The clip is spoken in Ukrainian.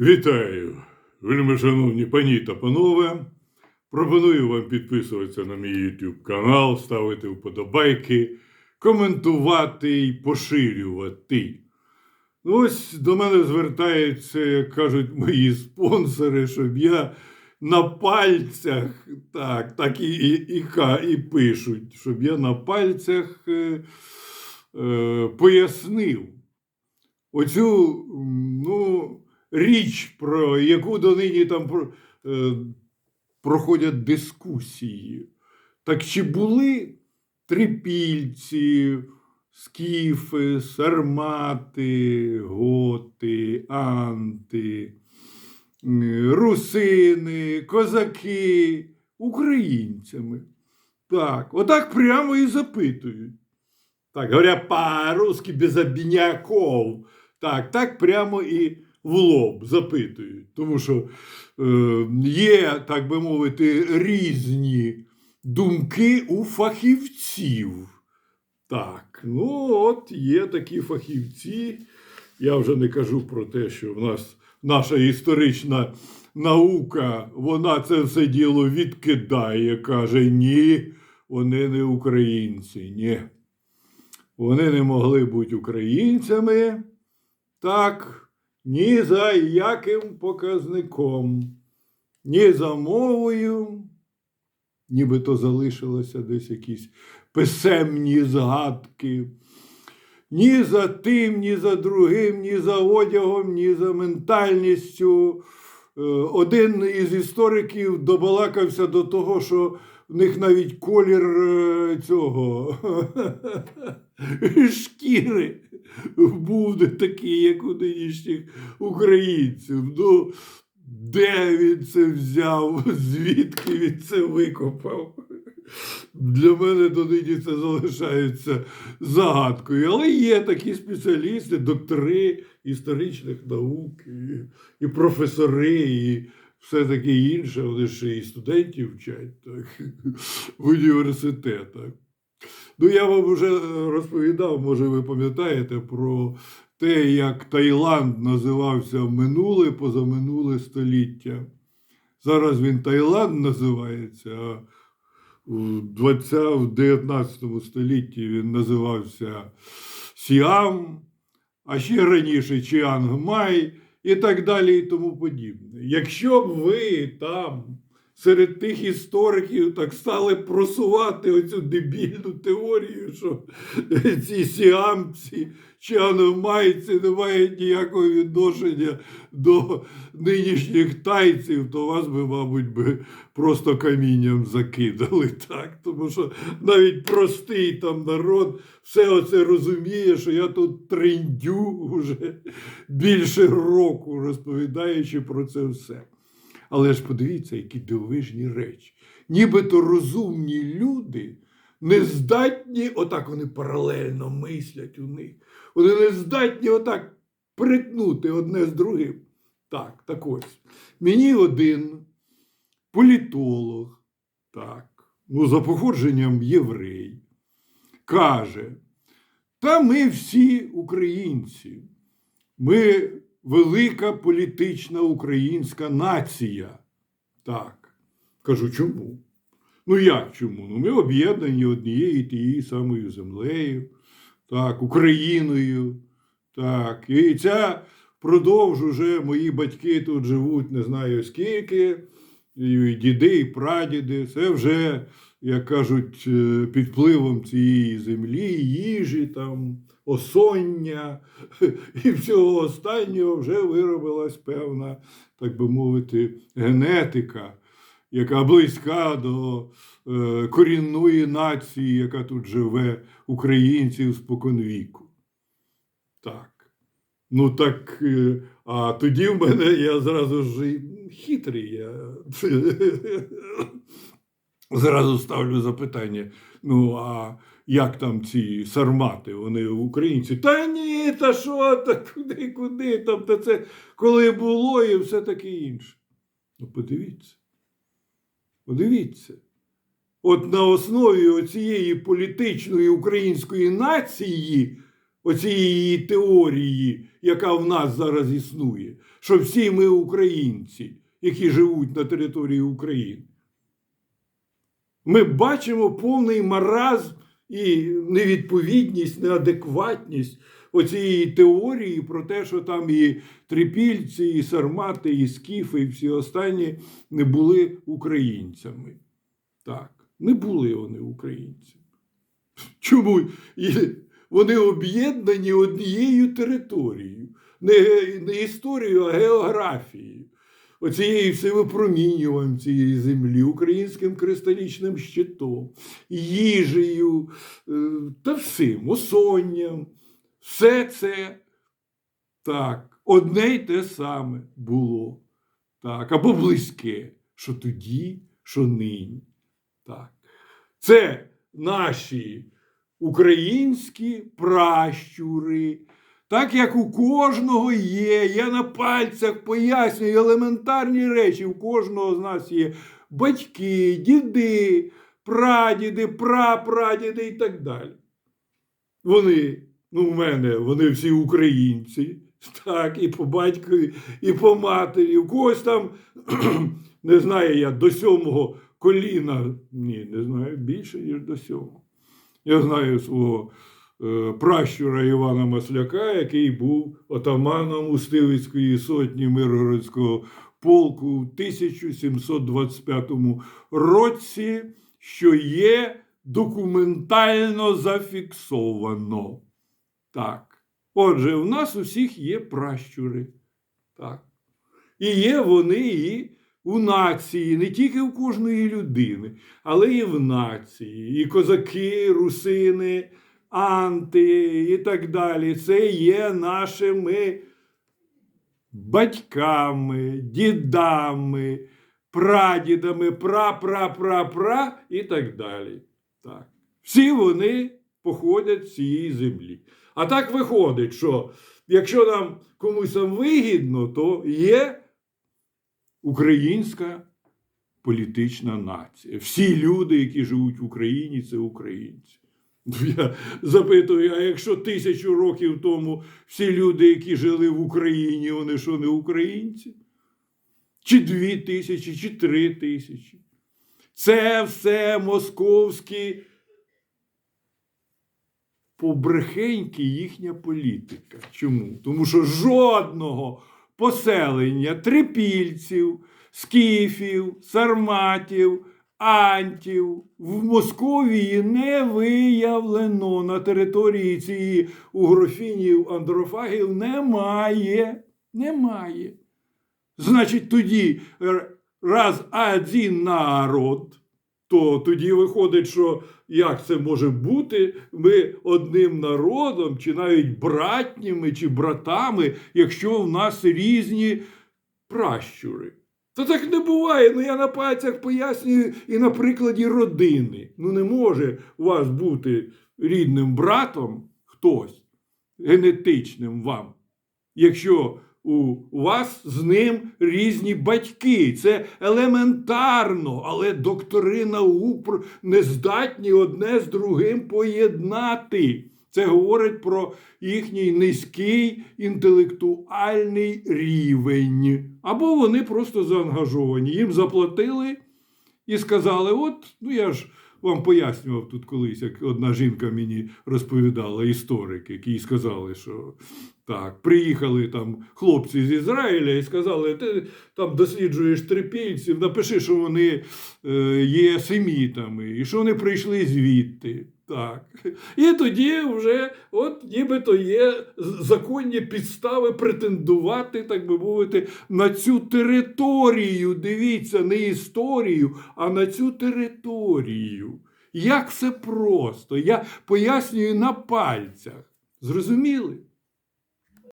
Вітаю, вельми шановні пані та панове. Пропоную вам підписуватися на мій YouTube канал, ставити вподобайки, коментувати і поширювати. Ну, Ось до мене звертаються, як кажуть мої спонсори, щоб я на пальцях, так, так і, і, і, і пишуть, щоб я на пальцях е, е, пояснив оцю ну, річ, про яку донині там е, проходять дискусії. Так чи були трипільці, скіфи, сармати, готи, анти, русини, козаки українцями? Так, отак прямо і запитують. Так, говоря по-русски без обіняков. Так, так прямо і в лоб запитують. Тому що е, є, так би мовити, різні думки у фахівців. Так, ну от є такі фахівці. Я вже не кажу про те, що в нас наша історична наука, вона це все діло відкидає, каже, ні, вони не українці, ні. Вони не могли бути українцями, так, ні за яким показником, ні за мовою, нібито залишилося десь якісь писемні згадки. Ні за тим, ні за другим, ні за одягом, ні за ментальністю. Е, Один із істориків добалакався до того, що в них навіть колір е, цього шкіри був не такий, як у нинішніх українців. Ну, де він це взяв, звідки він це викопав? Для мене донині це залишається загадкою. Але є такі спеціалісти, доктори історичних наук, і професори, і все таке інше. Вони ще і студентів вчать так, в університетах. Ну, я вам вже е, розповідав, може, ви пам'ятаєте про те, як Таїланд називався минуле, позаминуле століття. Зараз він Таїланд називається, а в 20, 19 столітті він називався Сіам, а ще раніше Чіангмай і так далі і тому подібне. Якщо б ви там серед тих істориків так стали просувати оцю дебільну теорію, що ці сіамці чи аномайці не мають ніякого відношення до нинішніх тайців, то вас би, мабуть, би просто камінням закидали. Так? Тому що навіть простий там народ все оце розуміє, що я тут трендю вже більше року, розповідаючи про це все. Але ж подивіться, які дивовижні речі. Нібито розумні люди не здатні, отак вони паралельно мислять у них. Вони не здатні отак притнути одне з другим. Так, так ось. Мені один політолог, так, ну, за походженням єврей, каже: та ми всі українці. Ми велика політична українська нація. Так. Кажу, чому? Ну як чому? Ну, ми об'єднані однією тією самою землею, так, Україною. Так. І ця впродовж уже мої батьки тут живуть не знаю скільки, і діди, і прадіди. Це вже, як кажуть, е, під впливом цієї землі, їжі, там, осоння і всього останнього вже виробилась певна, так би мовити, генетика, яка близька до е, корінної нації, яка тут живе, українців споконвіку. Так. Ну так, е, а тоді в мене я зразу ж хитрий. Я зразу ставлю запитання. Ну, а як там ці сармати, вони українці? Та ні, та що, та куди, куди та це коли було і все таке інше. Ну, подивіться. Подивіться. От на основі цієї політичної української нації оцієї теорії, яка в нас зараз існує, що всі ми українці, які живуть на території України. Ми бачимо повний маразм і невідповідність, неадекватність оцієї теорії про те, що там і трипільці, і сармати, і скіфи, і всі останні не були українцями. Так, не були вони українцями. Чому? І вони об'єднані однією територією, не, не історією, а географією. Оцією всевипромінюванням цієї землі, українським кристалічним щитом, їжею е, та всім, осонням. Все це так, одне й те саме було. Так, або близьке, що тоді, що нині. Так. Це наші українські пращури. Так як у кожного є, я на пальцях пояснюю елементарні речі. У кожного з нас є батьки, діди, прадіди, прапрадіди і так далі. Вони, ну, в мене, вони всі українці, так, і по батькові, і по матері. У когось там, не знаю я, до сьомого коліна, ні, не знаю, більше, ніж до сьомого. Я знаю свого пращура Івана Масляка, який був отаманом Устивицької сотні Миргородського полку в 1725 році, що є документально зафіксовано. Так. Отже, в нас усіх є пращури. Так. І є вони і у нації, не тільки у кожної людини, але і в нації. І козаки, русини, анти і так далі. Це є нашими батьками, дідами, прадідами, пра-пра-пра-пра і так далі. Так. Всі вони походять з цієї землі. А так виходить, що якщо нам комусь там вигідно, то є українська політична нація. Всі люди, які живуть в Україні, це українці. Ну, Я запитую, а якщо тисячу років тому всі люди, які жили в Україні, вони що не українці? Чи дві тисячі, чи три тисячі? Це все московські побрехеньки їхня політика. Чому? Тому що жодного поселення трипільців, скіфів, сарматів, антів в Московії не виявлено на території цієї угрофінів, андрофагів немає. Немає. Значить, тоді раз один народ, то тоді виходить, що як це може бути? Ми одним народом, чи навіть братніми, чи братами, якщо в нас різні пращури. Та так не буває. Ну я на пальцях пояснюю і на прикладі родини. Ну не може у вас бути рідним братом хтось генетичним вам, якщо у вас з ним різні батьки. Це елементарно, але доктори наук не здатні одне з другим поєднати. Це говорить про їхній низький інтелектуальний рівень. Або вони просто заангажовані. Їм заплатили і сказали: от, ну я ж вам пояснював тут колись, як одна жінка мені розповідала, історик, який сказали, що так, приїхали там хлопці з Ізраїля і сказали, ти там досліджуєш трипільців, напиши, що вони е, є семітами, і що вони прийшли звідти. Так. І тоді вже, от нібито є законні підстави претендувати, так би мовити, на цю територію. Дивіться, не історію, а на цю територію. Як все просто. Я пояснюю на пальцях. Зрозуміли?